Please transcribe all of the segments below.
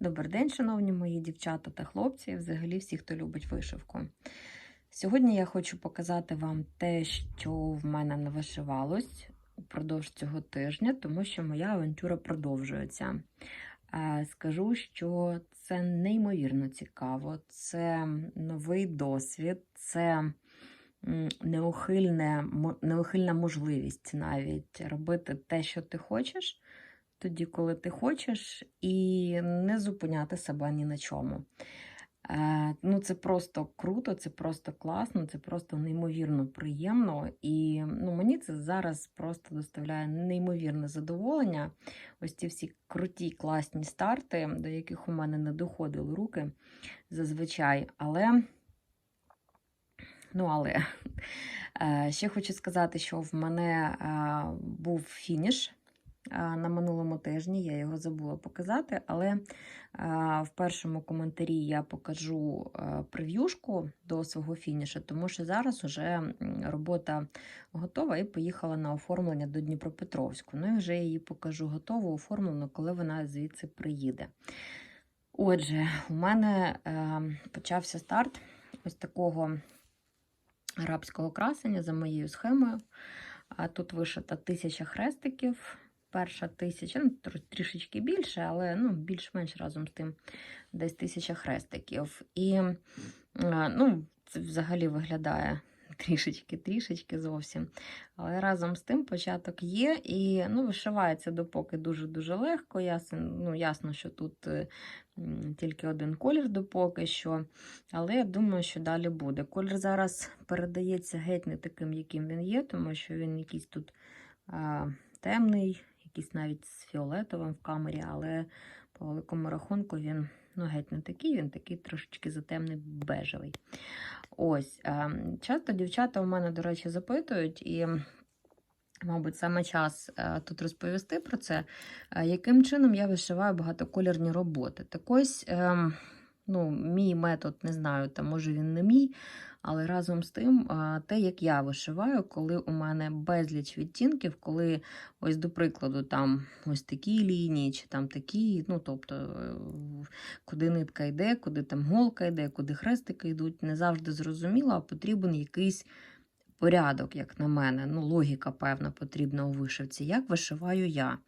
Добрий день, шановні мої дівчата та хлопці, взагалі всі, хто любить вишивку. Сьогодні я хочу показати вам те, що в мене не вишивалось упродовж цього тижня, тому що моя авантюра продовжується. Е, Скажу, що це неймовірно цікаво, це новий досвід, це неухильна можливість навіть робити те, що ти хочеш тоді, коли ти хочеш, і не зупиняти себе ні на чому. Е, ну, це просто круто, це просто класно, це просто неймовірно приємно. І ну, мені це зараз просто доставляє неймовірне задоволення. Ось ці всі круті, класні старти, до яких у мене не доходили руки зазвичай. Але, ну, але е, ще хочу сказати, що в мене е, був фініш на минулому тижні. Я його забула показати, але в першому коментарі я покажу прев'юшку до свого фінішу, тому що зараз уже робота готова і поїхала на оформлення до Дніпропетровську. Ну і вже її покажу готову, оформлену, коли вона звідси приїде. Отже, у мене е, почався старт ось такого арабського красення за моєю схемою. А тут вишита тисяча хрестиків. Перша тисяча, ну трішечки більше, але ну, більш-менш разом з тим десь тисяча хрестиків. І е, ну, це взагалі виглядає трішечки-трішечки зовсім. Але разом з тим початок є, і ну, вишивається допоки дуже-дуже легко. Ясно, ну, ясно, що тут е, тільки один колір допоки що. Але я думаю, що далі буде. Колір зараз передається геть не таким, яким він є, тому що він якийсь тут а, темний, якийсь навіть з фіолетовим в камері, але по великому рахунку він ну, геть не такий, він такий трошечки затемний бежевий. Ось. а, Часто дівчата у мене, до речі, запитують, і, мабуть, саме час е, тут розповісти про це, е, яким чином я вишиваю багатоколірні роботи. Так ось, ем, ну, мій метод, не знаю, там, може він не мій, але разом з тим, те, як я вишиваю, коли у мене безліч відтінків, коли, ось, до прикладу, там ось такі лінії, чи там такі, ну, тобто, е, куди нитка йде, куди там голка йде, куди хрестики йдуть, не завжди зрозуміло, а потрібен якийсь порядок, як на мене. Ну, логіка, певна, потрібна у вишивці. Як вишиваю я?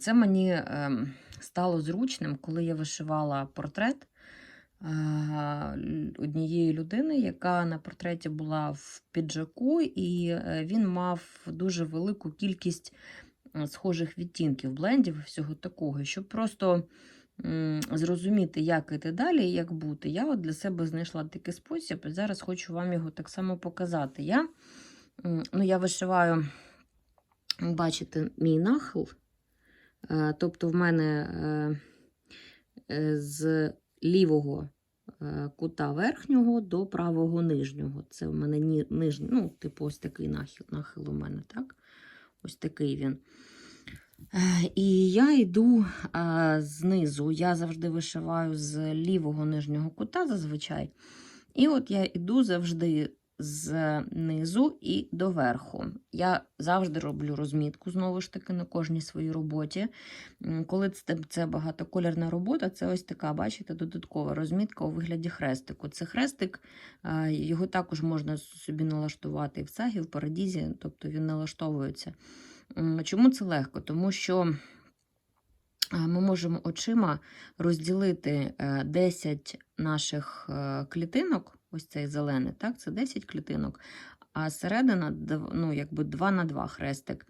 Це мені ем, стало зручним, коли я вишивала портрет л- однієї людини, яка на портреті була в піджаку, і е, він мав дуже велику кількість е, схожих відтінків, блендів і всього такого, щоб просто зрозуміти, як іти далі і як бути. Я от для себе знайшла такий спосіб, і зараз хочу вам його так само показати. Я, ну, я вишиваю, бачите, мій нахил. Е, Тобто, в мене з лівого кута верхнього до правого нижнього. Це в мене ні- нижній, ну, типу, ось такий нахил, нахил у мене, так? Ось такий він. Е, І я йду е, знизу. Я завжди вишиваю з лівого нижнього кута зазвичай. І от я йду завжди знизу і доверху. Я завжди роблю розмітку, знову ж таки, на кожній своїй роботі. Коли це, багатоколірна робота, це ось така, бачите, додаткова розмітка у вигляді хрестику. Це хрестик, е, його також можна собі налаштувати і в цагі, в парадізі, тобто він налаштовується. Чому це легко? Тому що е, ми можемо очима розділити е, 10 наших е, клітинок, ось цей зелений, так, це 10 клітинок, а середина ну, якби 2 на 2 хрестик.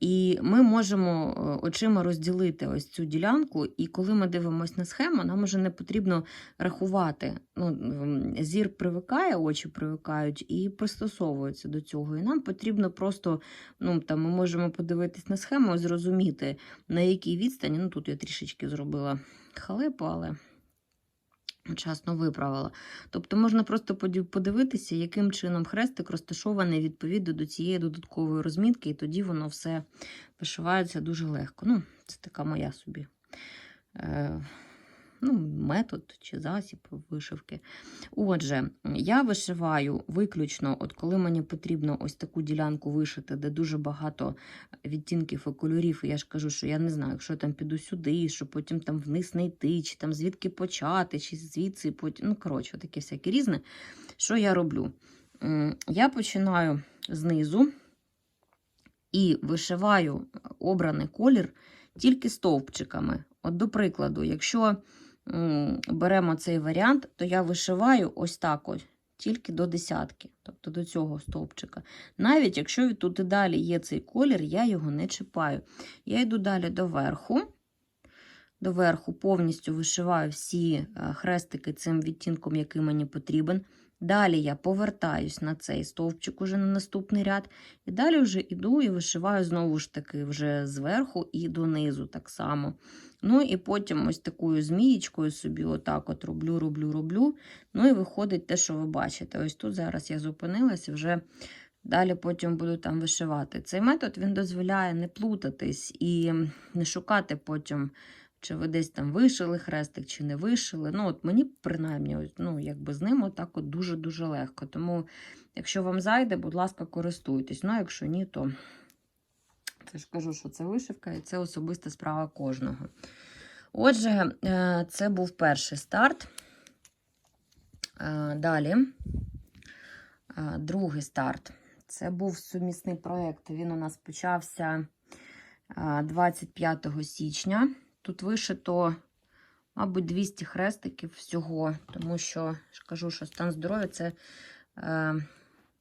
І ми можемо е, очима розділити ось цю ділянку, і коли ми дивимося на схему, нам вже не потрібно рахувати. Ну, зір привикає, очі привикають і пристосовуються до цього. І нам потрібно просто, ну, там, ми можемо подивитись на схему і зрозуміти, на якій відстані. Ну, тут я трішечки зробила халепу, але вчасно виправила. Тобто можна просто подивитися, яким чином хрестик розташований відповідно до цієї додаткової розмітки, і тоді воно все вишивається дуже легко. Ну, це така моя собі е, ну, метод чи засіб вишивки. Отже, я вишиваю виключно, от коли мені потрібно ось таку ділянку вишити, де дуже багато відтінків і кольорів, і я ж кажу, що я не знаю, якщо там піду сюди, що потім там вниз не йти, чи там звідки почати, чи звідси потім. Ну, коротше, таке всяке різне. Що я роблю? Я починаю знизу і вишиваю обраний колір тільки стовпчиками. От, до прикладу, якщо беремо цей варіант, то я вишиваю ось так ось, тільки до десятки, тобто до цього стовпчика. Навіть якщо тут і далі є цей колір, я його не чіпаю. Я йду далі до верху. До верху повністю вишиваю всі е, хрестики цим відтінком, який мені потрібен. Далі я повертаюсь на цей стовпчик уже на наступний ряд. І далі вже йду і вишиваю знову ж таки вже зверху і донизу так само. Ну і потім ось такою змієчкою собі отак от роблю, роблю, роблю. Ну і виходить те, що ви бачите. Ось тут зараз я зупинилась вже далі потім буду там вишивати. Цей метод він дозволяє не плутатись і не шукати потім. Чи ви десь там вишили хрестик, чи не вишили. Ну, от мені, принаймні, ну, якби з ним отак от дуже-дуже легко. Тому, якщо вам зайде, будь ласка, користуйтесь. Ну, якщо ні, то це ж кажу, що це вишивка, і це особиста справа кожного. Отже, е, це був перший старт. Е, Далі, е, другий старт. Це був сумісний проєкт. Він у нас почався е, 25 січня. Тут вишито, мабуть, 200 хрестиків всього, тому що кажу, що стан здоров'я це е,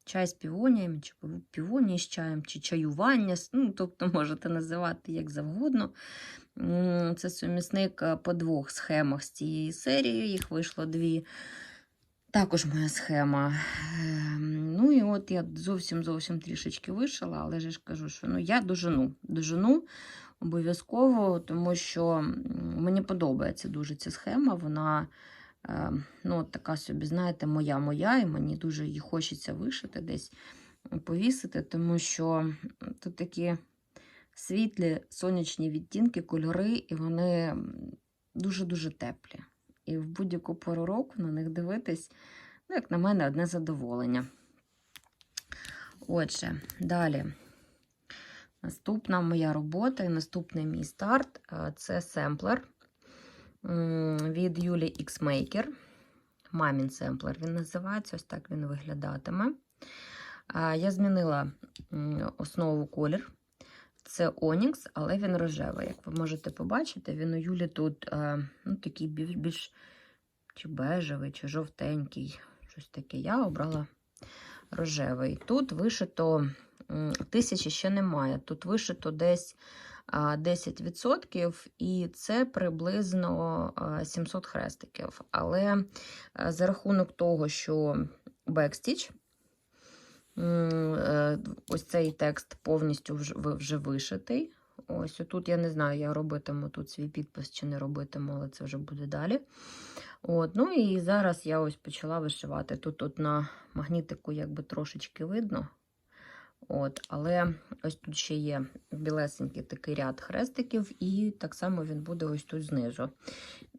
чай з півонієм, чи півонії з чаєм, чи чаювання. Ну, тобто можете називати як завгодно. Це сумісник е, по двох схемах з цієї серії. Їх вийшло дві. Також моя схема. Ем, Ну і от я зовсім зовсім трішечки вишила, але ж кажу, що ну, я дожену. Дожену обов'язково, тому що мені подобається дуже ця схема. Вона е, ну, така собі, знаєте, моя-моя, і мені дуже її хочеться вишити, десь повісити, тому що тут такі світлі сонячні відтінки, кольори, і вони дуже-дуже теплі. І в будь-яку пору року на них дивитись, ну, як на мене, одне задоволення. Отже, далі. Наступна моя робота і наступний мій старт е, це семплер від Юлі X-Maker. Мамін семплер він називається, ось так він виглядатиме. Я змінила основу колір. Це Онікс, але він рожевий. Як ви можете побачити, він у Юлі тут е, ну, такий більш, більш чи бежевий, чи жовтенький. Щось таке. Я обрала рожевий. Тут вишито тисячі ще немає. Тут вишито десь 10%, і це приблизно 700 хрестиків. Але за рахунок того, що бекстіч, е, ось цей текст повністю вже, вишитий. Ось тут я не знаю, я робитиму тут свій підпис чи не робитиму, але це вже буде далі. От, ну і зараз я ось почала вишивати. Тут, тут на магнітику якби трошечки видно. От, але ось тут ще є білесенький такий ряд хрестиків, і так само він буде ось тут знизу.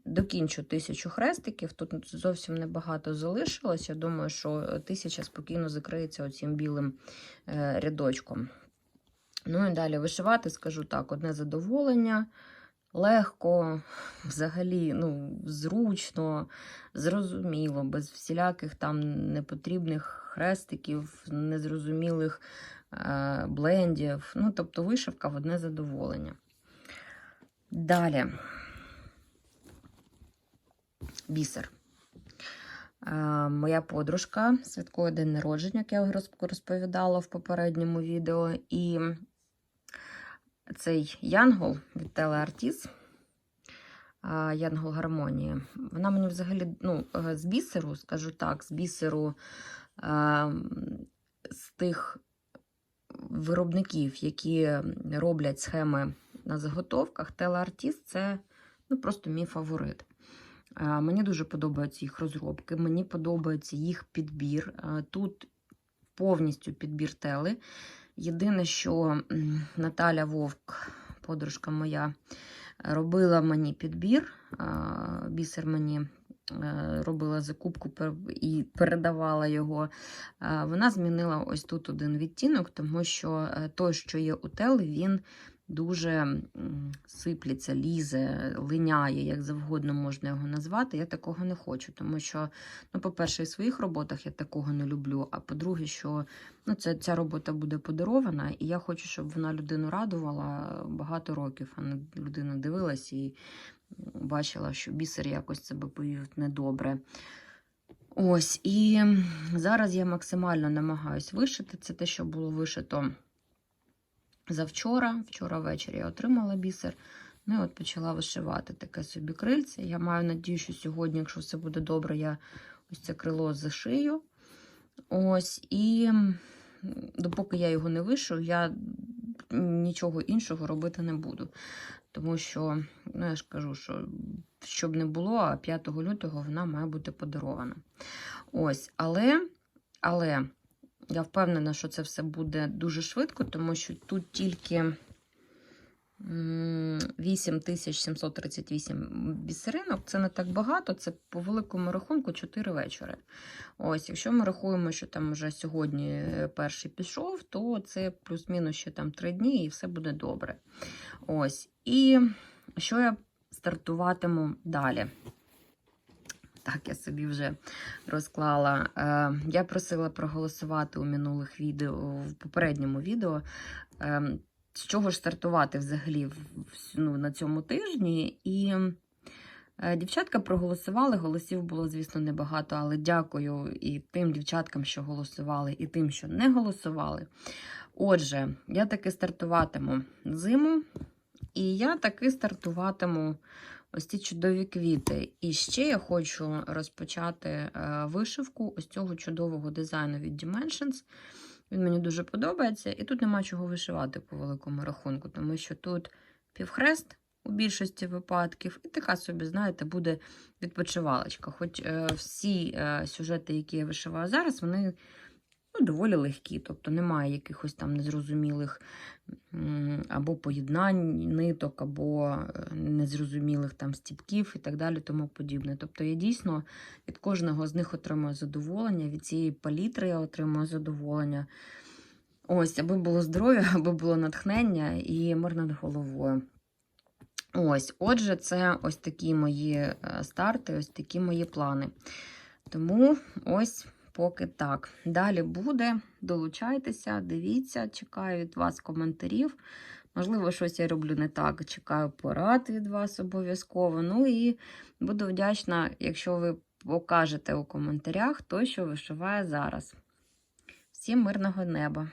Докінчу тисячу хрестиків, тут зовсім небагато залишилось. Я думаю, що тисяча спокійно закриється оцим білим е, рядочком. Ну і далі вишивати, скажу так, одне задоволення. Легко, взагалі, ну, зручно, зрозуміло, без всіляких там непотрібних хрестиків, незрозумілих е, блендів. Ну, тобто вишивка в одне задоволення. Далі. Бісер. Е, моя подружка святкує день народження, як я розп- розповідала в попередньому відео. І цей Янгол від Телеартіс. Янгол Гармонії. Вона мені взагалі ну, е, з бісеру, скажу так, з бісеру е, з тих виробників, які роблять схеми на заготовках, Телеартіс це ну, просто мій фаворит. Е, Мені дуже подобаються їх розробки, мені подобається їх підбір. Тут повністю підбір тели. Єдине, що Наталя Вовк, подружка моя, робила мені підбір, бісер мені е, робила закупку і передавала його. Вона змінила ось тут один відтінок, тому що е, той, що є у тел, він дуже м, сиплеться, лізе, линяє, як завгодно можна його назвати. Я такого не хочу, тому що, ну, по-перше, в своїх роботах я такого не люблю. А по-друге, що ну, це, ця робота буде подарована, і я хочу, щоб вона людину радувала багато років, а не людина дивилась і бачила, що бісер якось себе повів недобре. Ось, і зараз я максимально намагаюсь вишити. Це те, що було вишито завчора. Вчора ввечері я отримала бісер. Ну і от почала вишивати таке собі крильце. Я маю надію, що сьогодні, якщо все буде добре, я ось це крило зашию. Ось, і допоки я його не вишу, я нічого іншого робити не буду. Тому що, ну я ж кажу, що щоб не було, а 5 лютого вона має бути подарована. Ось, але, але я впевнена, що це все буде дуже швидко, тому що тут тільки 8738 бісеринок. Це не так багато, це по великому рахунку 4 вечори. Ось, якщо ми рахуємо, що там вже сьогодні е, перший пішов, то це плюс-мінус ще там 3 дні і все буде добре. Ось. І що я стартуватиму далі? Так, я собі вже розклала. Е, я просила проголосувати у минулих відео, в попередньому відео. Е, з чого ж стартувати взагалі ну, на цьому тижні? І е, дівчатка проголосували. Голосів було, звісно, небагато, але дякую і тим дівчаткам, що голосували, і тим, що не голосували. Отже, я таки стартуватиму зиму, і я таки стартуватиму ось ці чудові квіти. І ще я хочу розпочати е, вишивку ось цього чудового дизайну від Dimensions. Він мені дуже подобається. І тут нема чого вишивати по великому рахунку, тому що тут півхрест у більшості випадків, і така собі, знаєте, буде відпочивалочка. Хоч е, всі е, сюжети, які я вишиваю зараз, вони ну, доволі легкі, тобто немає якихось там незрозумілих або поєднань ниток, або е, незрозумілих там стіпків і так далі, тому подібне. Тобто я дійсно від кожного з них отримую задоволення, від цієї палітри я отримую задоволення. Ось, аби було здоров'я, аби було натхнення і мир над головою. Ось, отже, це ось такі мої е, старти, ось такі мої плани. Тому ось поки так. Далі буде. Долучайтеся, дивіться, чекаю від вас коментарів. Можливо, щось я роблю не так. Чекаю порад від вас обов'язково. Ну і буду вдячна, якщо ви покажете у коментарях, той, що вишиває зараз. Всім мирного неба!